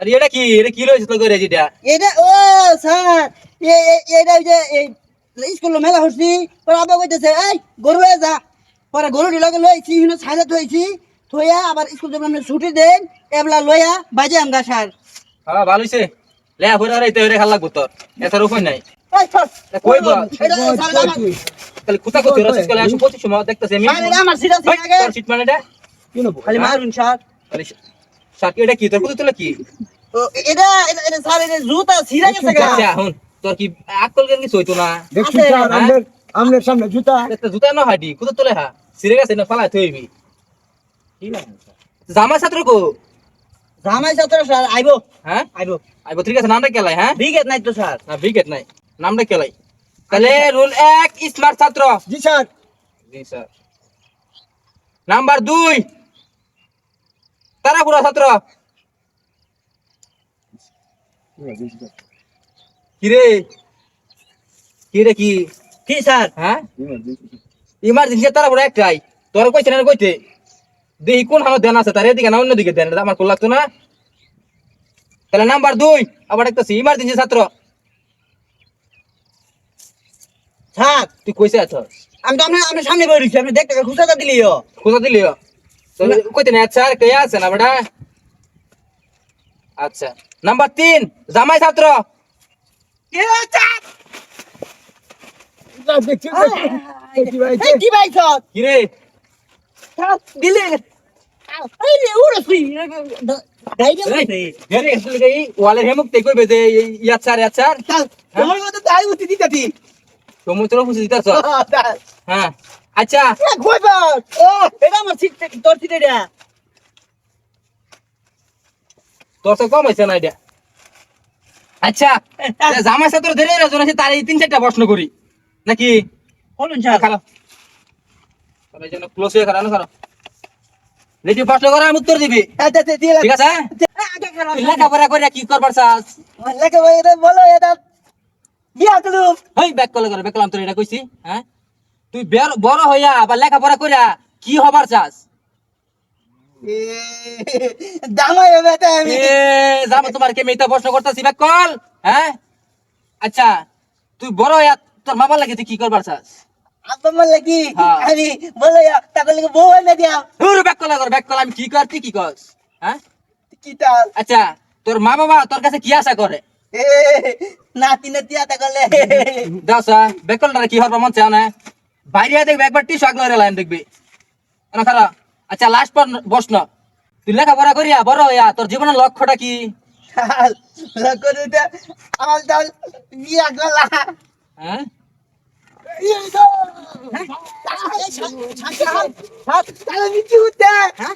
আরে এটা কি? এটা কি লইছিস তো করে যেটা? এটা ও স্যার এটা ওই যে এই স্কুল মেলা হচ্ছি পরে আবার কইতেছে এই গরু হয়ে যা। পরে গরু লগে লইছি হিনো সাজা থইছি থইয়া আবার স্কুল যখন আমরা ছুটি দেন এবলা লইয়া বাজে আমগা স্যার। হ্যাঁ ভালো হইছে। লে হইরা রে তো রে খাল লাগবো তোর। এটার উপায় নাই। কই বা? এটা স্যার আমার তাহলে কোথা কোথা রসিস কলে আসো পঁচিশ সময় দেখতেছি আমি আমার ওই, সিরা তোর সিট মানে এটা খালি মারুন স্যার। এটা কি? তোর কোথা তোলা কি? এটা এটা এটা স্যার এটা জুতা সিরা গেছে গা। আচ্ছা তোর কি আকল কেন কিছু হইতো না? দেখছি স্যার হ্যাঁ? আমনের আমনের সামনে জুতা। একটা জুতা না হাডি কোথা তোলে হা। সিরে গেছে না ফালা থইবি জামা ছাত্র কো? জামাই ছাত্র স্যার আইবো। হ্যাঁ? আইবো। আইবো ঠিক আছে নামটা কেলাই হ্যাঁ? বিগেট নাই তো স্যার। না উইকেট নাই নামটা কেলাই। তাহলে রুল এক স্মার্ট ছাত্র। জি স্যার। জি স্যার। নাম্বার দুই। তারাপুরা ছাত্র। কিরে? কিরে কি? কি স্যার? হ্যাঁ? ইমার্জেন্সি তারাপুরা একটাই। তোর কইছে না কইতে। দেখি কোন হামত ধ্যান আছে তার এদিকে না অন্যদিকে ধ্যান আমার কোল লাগতো না। তাহলে নাম্বার দুই আবার একটা ইমার্জেন্সি ছাত্র। স্যার তুই কইছে আছো আমি তো আপনার আপনার সামনে বই রয়েছি আপনি দেখতে খুশাটা দিলিও। খোঁজা দিলি তাহলে কইতে না আচ্ছা কে আছে না আচ্ছা নাম্বার তিন জামাই ছাত্র দেখছি দেখছি ভাই এই কি ভাই স্যার কিরে স্যার দিলে এই রে উড়ছি গাইডে এই, ঘরে আসলে কি ওয়ালের হেমুক তে ইয়াত স্যার ইয়াত স্যার তোমার মতো তাই উঠি দিতাতি তুমি তোর বুঝি দিতাছ হ্যাঁ আচ্ছা। বা ও এটা আমার সিট তোর সিট এটা। তোর তো কম হয়েছে না এটা। আচ্ছা জামাই ছাত্র ধরে রাজন আছে তার এই তিন চারটা প্রশ্ন করি। নাকি? বলুন খালো তাহলে জন্য ক্লোজ হয়ে প্রশ্ন করে আমি উত্তর দিবি। ঠিক আছে? খেলা লেখাপড়া করে কি করবার চাস? এটা বলো এটা বিয়া তুলুম হই ব্যাক কল করে ব্যাক কলাম তোর এটা কইছি হ্যাঁ? তুই বের- বড় হইয়া আবার লেখাপড়া কইরা কি হবার চাস? দামাই হবে আমি। এ যাব তোমার কে মেয়েটা প্রশ্ন করতেছি ব্যাক কল? হ্যাঁ? আচ্ছা তুই বড় হইয়া তোর মামার লাগে তুই কি করবার চাস? আব্বা বললে কি। আমি বলো তাকে লিখে বউ এনে দিয়া হুর ব্যাক কল কর ব্যাক কল আমি কি কর কি করস হ্যাঁ? কি তাল আচ্ছা তোর মা বাবা তোর কাছে কি আশা করে? নাতি নাতি আতা করলে। দাসা ব্যাক কি হবার মন চায় না? বাইরে দেখবে একবার টি শাক লরে লাইন দেখবি। আচ্ছা লাস্ট প্রশ্ন তুই লেখাপড়া করিয়া বড় হইয়া তোর জীবনের লক্ষ্যটা কি? এটা আমার তাল বিয়া গলা হ্যাঁ? হ্যাঁ?